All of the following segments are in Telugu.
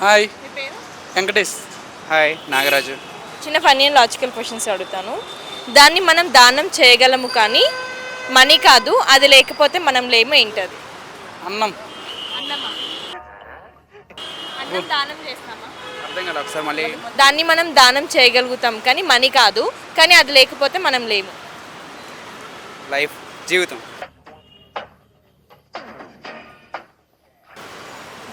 హాయ్. వెంకటేష్. హాయ్ నాగరాజు. చిన్న ఫన్నీ అండ్ లాజికల్ క్వశ్చన్స్ అడుగుతాను. దాన్ని మనం దానం చేయగలము కానీ మనీ కాదు అది లేకపోతే మనం లేము ఏంటది? అన్నం. అన్నమా? అన్నం దానం చేస్తామా? అర్థం కదా ఒకసారి మళ్ళీ. దాన్ని మనం దానం చేయగలుగుతాం కానీ మనీ కాదు కానీ అది లేకపోతే మనం లేము. లైఫ్ జీవితం.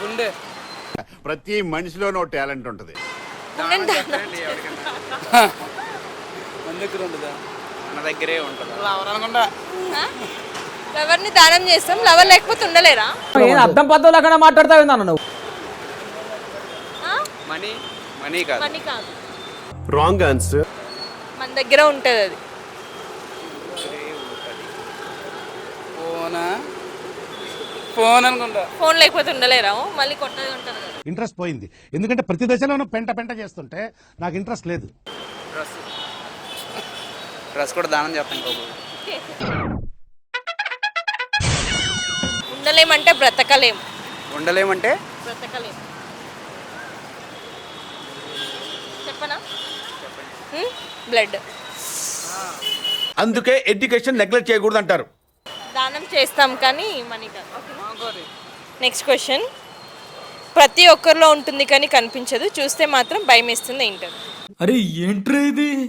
గుండె. ప్రతి మనిషిలోనూ టాలెంట్ ఉంటుంది. దగ్గర ఉండదా మన దగ్గరే ఉంటుంది? ఎవరు అనుకుంటా ఆ? లవర్ని దానం చేస్తాం? లవర్ లేకపోతే ఉండలేరా? ఏం అర్థం పద్ధతులు అక్కడ మాట్లాడతావు ఏందన్న నువ్వు? మనీ మనీ కాదు. మనీ కాదు. రాంగ్ ఆన్సర్ మన దగ్గర ఉంటుంది అది. ఫోన్ అనుకుంటా. ఫోన్ లేకపోతే ఉండలేరా? మళ్ళీ ఉంటుంది కదా. ఇంట్రెస్ట్ పోయింది. ఎందుకంటే ప్రతి దశలోనూ పెంట పెంట చేస్తుంటే నాకు ఇంట్రెస్ట్ లేదు. డ్రెస్ డ్రెస్ కూడా దానం చేస్తాం బాబు. ఉండలేమంటే బ్రతకలేము ఉండలేమంటే? బ్రతకలేము చెప్పనా? బ్లడ్. అందుకే ఎడ్యుకేషన్ నెగ్లెక్ట్ చేయకూడదు అంటారు దానం చేస్తాం కానీ మనీ కాదు. నెక్స్ట్ క్వశ్చన్ ప్రతి ఒక్కరిలో ఉంటుంది కానీ కనిపించదు. చూస్తే మాత్రం భయం వేస్తుంది ఏంటది అరే ఏంట్రా ఇది?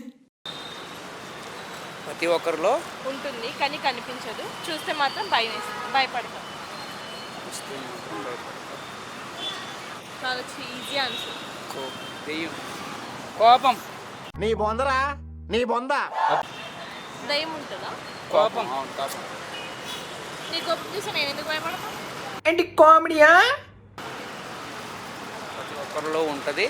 ప్రతి ఒక్కరిలో ఉంటుంది కానీ కనిపించదు. చూస్తే మాత్రం భయం వేస్తుంది భయపడతాం. చాలా ఈజీ ఆన్సర్ కో- దెయ్యం. కోపం. నీ బొందరా? నీ బొంద. దయ్యం ఉంటుందా? కోపం. అవును కోపం. నీ గొప్ప చూసి నేను ఎందుకు భయపడతాను ఏంటి కామెడీయా ప్రతి ఒక్కరిలో ఉంటుంది.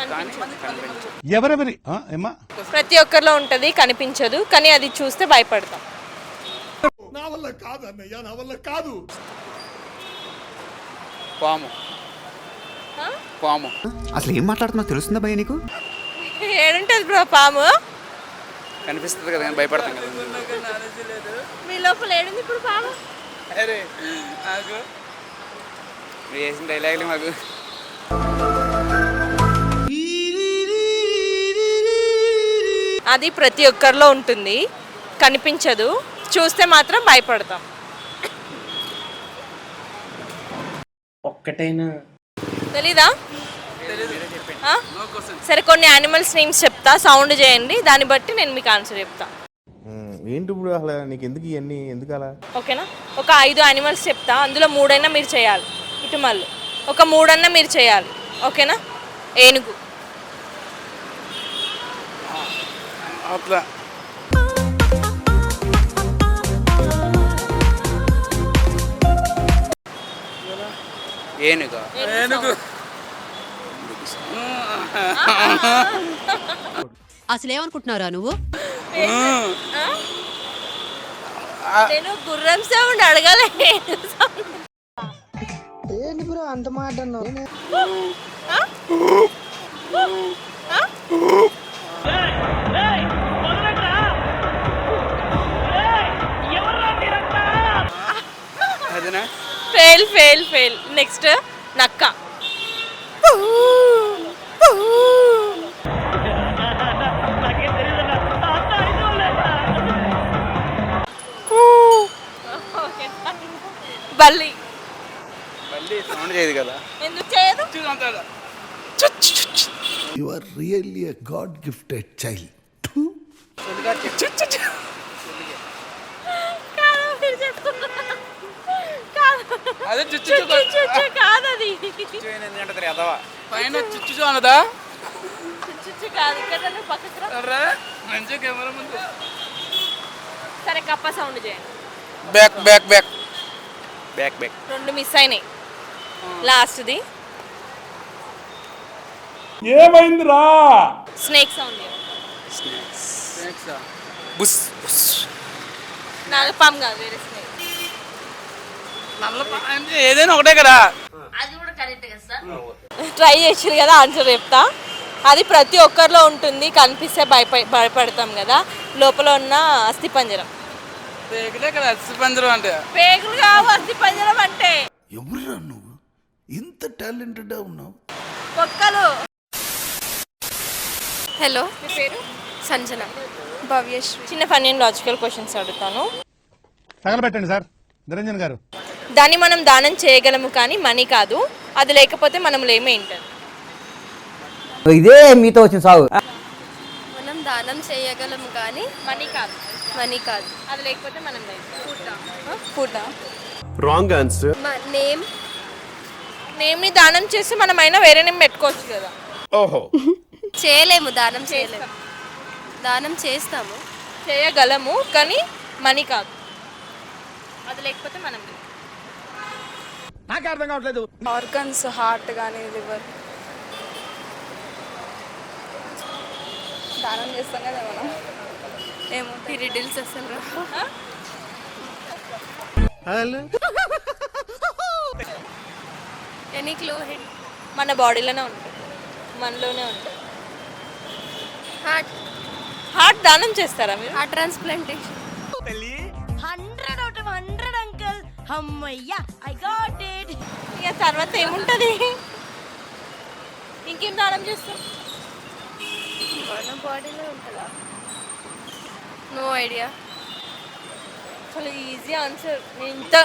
కానీ కనిపించదు. కనిపించదు ఎవరెవరి ఆ, ఏమ్మా? ప్రతి ఒక్కరిలో ఉంటుంది కనిపించదు కానీ అది చూస్తే భయపడతాం. పాము. ఆ? పాము. అసలు ఏం మాట్లాడుతున్నావు? తెలుస్తుందా భయ్య నీకు? ఏడుంటుంది బ్రో పాము. కనిపిస్తుంది కదా భయపడతాం కదా. మీ లోపల ఏడుంది ఇప్పుడు పాము అరే నాకు మీరు వేసిన డైలాగులు మాకు. అది ప్రతి ఒక్కరిలో ఉంటుంది. కనిపించదు. చూస్తే మాత్రం భయపడతాం. ఒక్కటైనా తెలీదా? ఆ? సరే కొన్ని యానిమల్స్ నేమ్స్ చెప్తా సౌండ్ చేయండి. దాన్ని బట్టి నేను మీకు ఆన్సర్ చెప్తా. ఏంటి ఇప్పుడు అసలు నీకు ఎందుకు ఇవన్నీ? ఎందుకు అలా? ఓకేనా? ఒక ఐదు యానిమల్స్ చెప్తా. అందులో మూడైనా మీరు చేయాలి. ఇటు మళ్ళీ. ఒక మూడన్నా మీరు చేయాలి. ఓకేనా? ఏనుగు. అట్లా. ఏనుగా. ఏనుగు అసలు ఏమనుకుంటున్నారా నువ్వు? నేను గుర్రం సౌండ్ అడగాలి. అదేనా? Fail fail fail. నెక్స్ట్ నక్క. చేయదు you are really a god gifted child కాదు. కాదు. అదే చుచ్చు కాదు పైన చుచ్చు అనదా కాదు. మంచి కెమెరా ముందు. సరే కప్ప సౌండ్ చేయండి. Back back back back back రెండు మిస్ అయినాయి. లాస్ట్ది ఏమైందిరా? స్నేక్ సౌండ్ బుస్ బుస్. కాదు వేరే స్నేక్ నల్ల పా- అంటే ఏదైనా ఒకటే కదా. ట్రై చేసారు కదా ఆన్సర్ చెప్తా. అది ప్రతి ఒక్కరిలో ఉంటుంది కనిపిస్తే భయప భయపడతాం కదా. లోపల ఉన్న అస్థి పంజరం పేగులే కదా అస్థిపంజరం అంటే. పేగులు కావు అస్థి పంజరం అంటే. ఎవరురా నువ్వు? ఇంత టాలెంటెడ్ ఉన్నావు. పొక్కలు హలో. మీ పేరు? సంజన. భవ్యశ్రీ చిన్న ఫన్నీ లాజికల్ క్వశ్చన్స్ అడుగుతాను. తగలబెట్టండి సార్. నిరంజన్ గారు. దాన్ని మనం దానం చేయగలము కానీ మనీ కాదు. అది లేకపోతే మనం లేమే ఏంటారు ఇదే మీతో వచ్చిన సాగు. మనం దానం చేయగలము కానీ మనీ కాదు. మనీ కాదు. అది లేకపోతే మనం లేదు ఫుడ్ రాంగ్ ఆన్సర్ నేమ్. నేమ్ని దానం చేసి మనం అయినా వేరే నేమ్ పెట్టుకోవచ్చు కదా. ఓహో. చేయలేము దానం చేయలేము. దానం చేస్తాము. చేయగలము కానీ మనీ కాదు. అది లేకపోతే మనం నాకే అర్థం కావట్లేదు. ఆర్గన్స్ హార్ట్ కానీ లివర్. దానం చేస్తాం కదా మనం. ఏమో రిడిల్స్ అసలు రావు. ఎనీ క్లో మన బాడీలోనే ఉంటుంది. మనలోనే ఉంటుంది. హార్ట్. హార్ట్ దానం చేస్తారా మీరు? Heart transplantation. Hundred out of hundred uncle. అమ్మయ్యా ఐ గాట్ ఇట్ ఇక తర్వాత ఏముంటది? ఇంకేం దానం చేస్తాం మన బాడీలో ఉంటుందా? నో ఐడియా చాలా ఈజీ ఆన్సర్ నేను ఇంత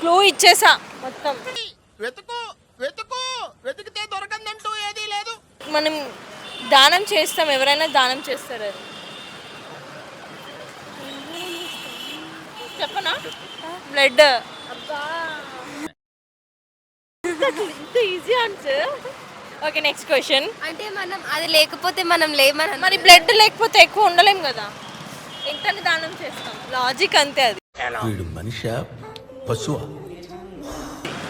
క్లూ ఇచ్చేసా మొత్తం. వెతుకు వెతుకు వెతికితే దొరకందంటూ ఏదీ లేదు. మనం దానం చేస్తాం ఎవరైనా దానం చేస్తారు? అది చెప్పనా? బ్లడ్. ఇంత easy answer okay next question అంటే మనం అది లేకపోతే మనం లేమని మరి బ్లడ్ లేకపోతే ఎక్కువ ఉండలేం కదా? ఎంతని దానం చేస్తాం. లాజిక్ అంతే అది. వీడు మనిషా? పశువా?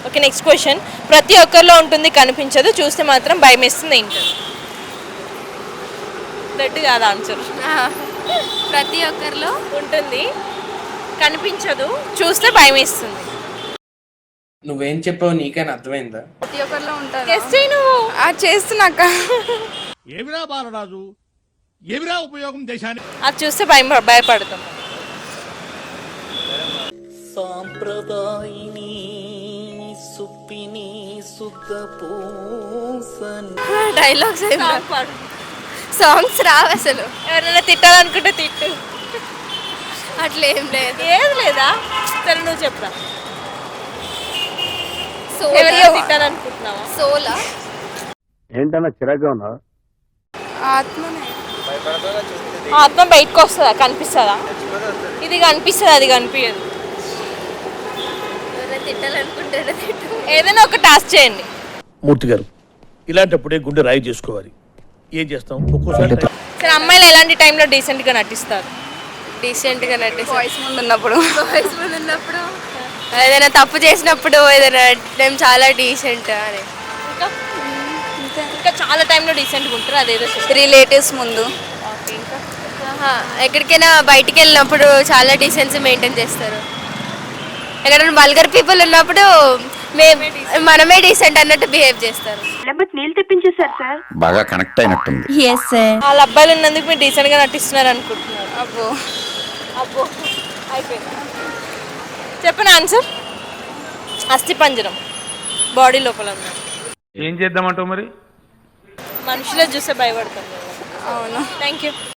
ఓకే నెక్స్ట్ క్వశ్చన్ ప్రతి ఒక్కరిలో ఉంటుంది కనిపించదు చూస్తే మాత్రం భయం వేస్తుంది ఏంటది బ్లడ్ కాదు ఆన్సర్ ప్రతి ఒక్కరిలో ఉంటుంది. కనిపించదు. చూస్తే భయం వేస్తుంది నువ్వేం చెప్పావు నీకైనా అర్థమైందా? ప్రతి ఒక్కరిలో ఉంటారు. చేయి నువ్వు. చేస్తున్నాక ఏమిరా బాలరాజు? ఏమిరా ఉపయోగం దేశానికి? అది చూస్తే భయం భయపడతాం. డైలాగ్స్ Song పాడు. సాంగ్స్ రావు అసలు. ఎవరైనా తిట్టాలనుకుంటే తిట్టు. అట్లా ఏం లేదు. ఏది లేదా? సరే నువ్వు చెప్పరా. సోల్. ఎవరైనా తిట్టాలనుకుంటున్నావా? సోలా. ఏంటన్నా చిరాగ్గా ఉన్నా? ఆత్మనే. ఆత్మ బయటకు వస్తుందా? కనిపిస్తుందా? ఇది కనిపిస్తుంది? అది కనిపించదు. ఎవరైనా తిట్టాలనుకుంటే తిట్టు. ఏదైనా ఒక టాస్క్ చేయండి. మూర్తి గారు ఇలాంటప్పుడే గుండె రాయి చేసుకోవాలి. ఏం చేస్తాం? ఒక్కోసారి సరే అమ్మాయిలు ఎలాంటి టైంలో డీసెంట్గా నటిస్తారు? డీసెంట్గా నటి వాయిస్ ముందు ఉన్నప్పుడు. వాయిస్ ముందు ఉన్నప్పుడు? ఏదైనా తప్పు చేసినప్పుడు ఏదైనా మేము చాలా డీసెంట్ అని. ఇంకా? ఇంకా? చాలా టైంలో డీసెంట్గా ఉంటారు? అదేదో. రిలేటివ్స్ ముందు. ఓకే ఇంకా? ఆహా, ఎక్కడికైనా బయటికి వెళ్ళినప్పుడు చాలా డీసెన్సీ మెయింటైన్ చేస్తారు. ఎక్కడైనా బల్గర్ పీపుల్ ఉన్నప్పుడు మనమే డీసెంట్ అన్నట్టు బిహేవ్ చేస్తారు. బాగా కనెక్ట్ అయినట్టుంది. వాళ్ళ అబ్బాయిలు ఉన్నందుకు మీరు డీసెంట్గా నటిస్తున్నారు అనుకుంటున్నారు. అబ్బో. అబ్బో. అయిపోయింది. చెప్పిన ఆన్సర్. అస్థి పంజరం. బాడీ లోపల ఏం చేద్దామంటావు మరి? మనుషులే చూస్తే భయపడతాం. అవును. Thank you